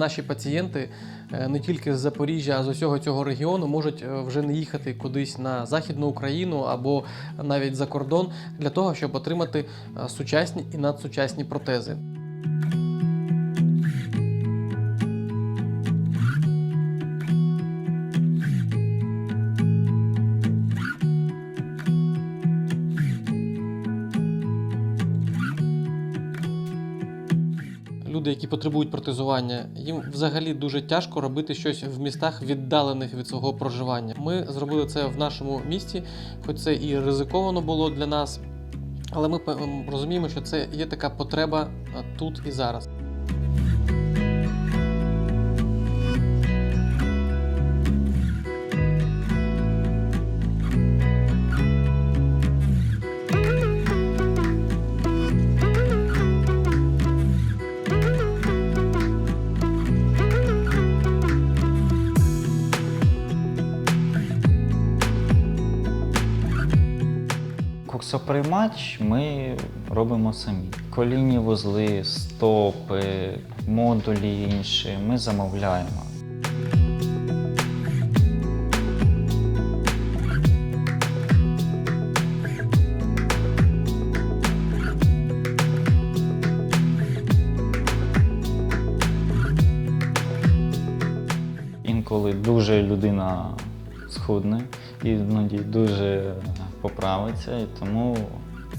Наші пацієнти е, не тільки з Запоріжжя, а з усього цього регіону можуть е, вже не їхати кудись на Західну Україну або навіть за кордон для того, щоб отримати е, сучасні і надсучасні протези. Люди, які потребують протезування, їм взагалі дуже тяжко робити щось в містах, віддалених від свого проживання. Ми зробили це в нашому місті, хоч це і ризиковано було для нас, але ми розуміємо, що це є така потреба тут і зараз. Коксоприймач ми робимо самі. Колінні вузли, стопи, модулі інші ми замовляємо. Інколи дуже людина схудне, іноді дуже поправиться, і тому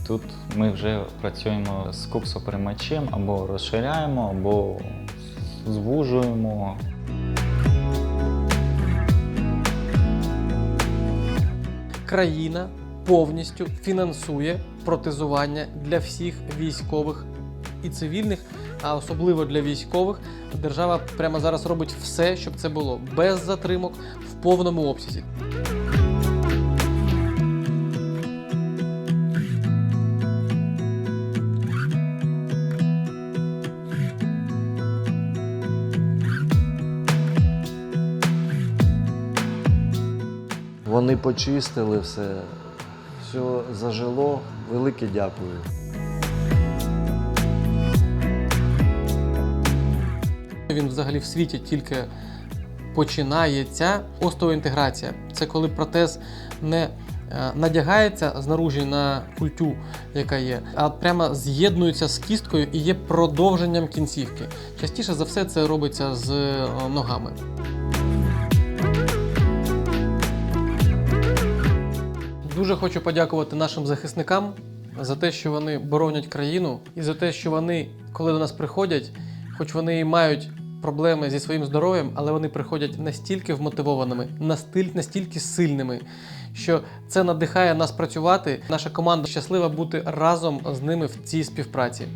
тут ми вже працюємо з коксоприймачем або розширяємо, або звужуємо. Країна повністю фінансує протезування для всіх військових і цивільних, а особливо для військових. Держава прямо зараз робить все, щоб це було без затримок в повному обсязі. Вони почистили все, все зажило. Велике дякую. Взагалі в світі тільки починається. Остеоінтеграція це коли протез не е, надягається знаружі на культю, яка є, а прямо з'єднується з кісткою і є продовженням кінцівки. Частіше за все це робиться з е, ногами. Дуже хочу подякувати нашим захисникам за те, що вони боронять країну, і за те, що вони, коли до нас приходять, хоч вони і мають проблеми зі своїм здоров'ям, але вони приходять настільки вмотивованими, настільки сильними, що це надихає нас працювати. Наша команда щаслива бути разом з ними в цій співпраці.